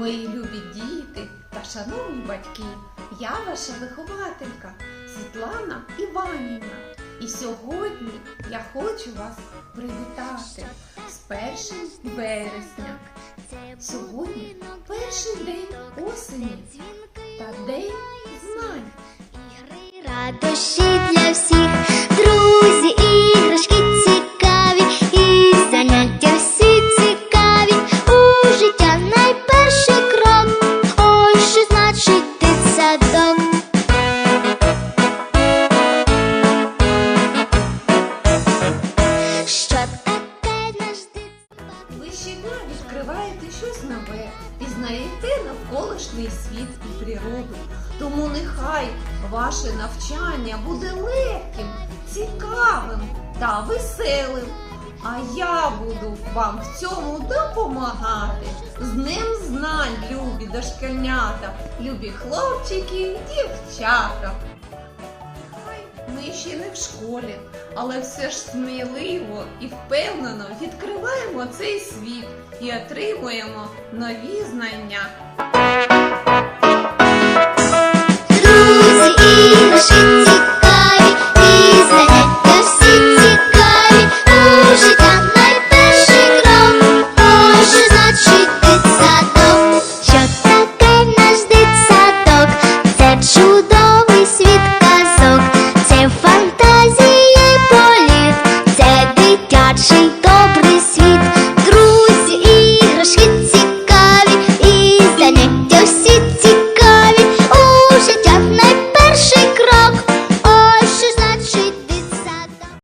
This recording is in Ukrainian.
мої любі діти та шановні батьки. Я ваша вихователька Світлана Іванівна. І сьогодні я хочу вас привітати з першим вересня. Сьогодні перший день осені та день знань. Радощі для всіх, щодня відкриваєте щось нове, пізнаєте навколишній світ і природу. Тому нехай ваше навчання буде легким, цікавим та веселим. А я буду вам в цьому допомагати. З ним знань, любі дошкільнята, любі хлопчики і дівчата. Ми ще не в школі, але все ж сміливо і впевнено відкриваємо цей світ і отримуємо нові знання. Друзі,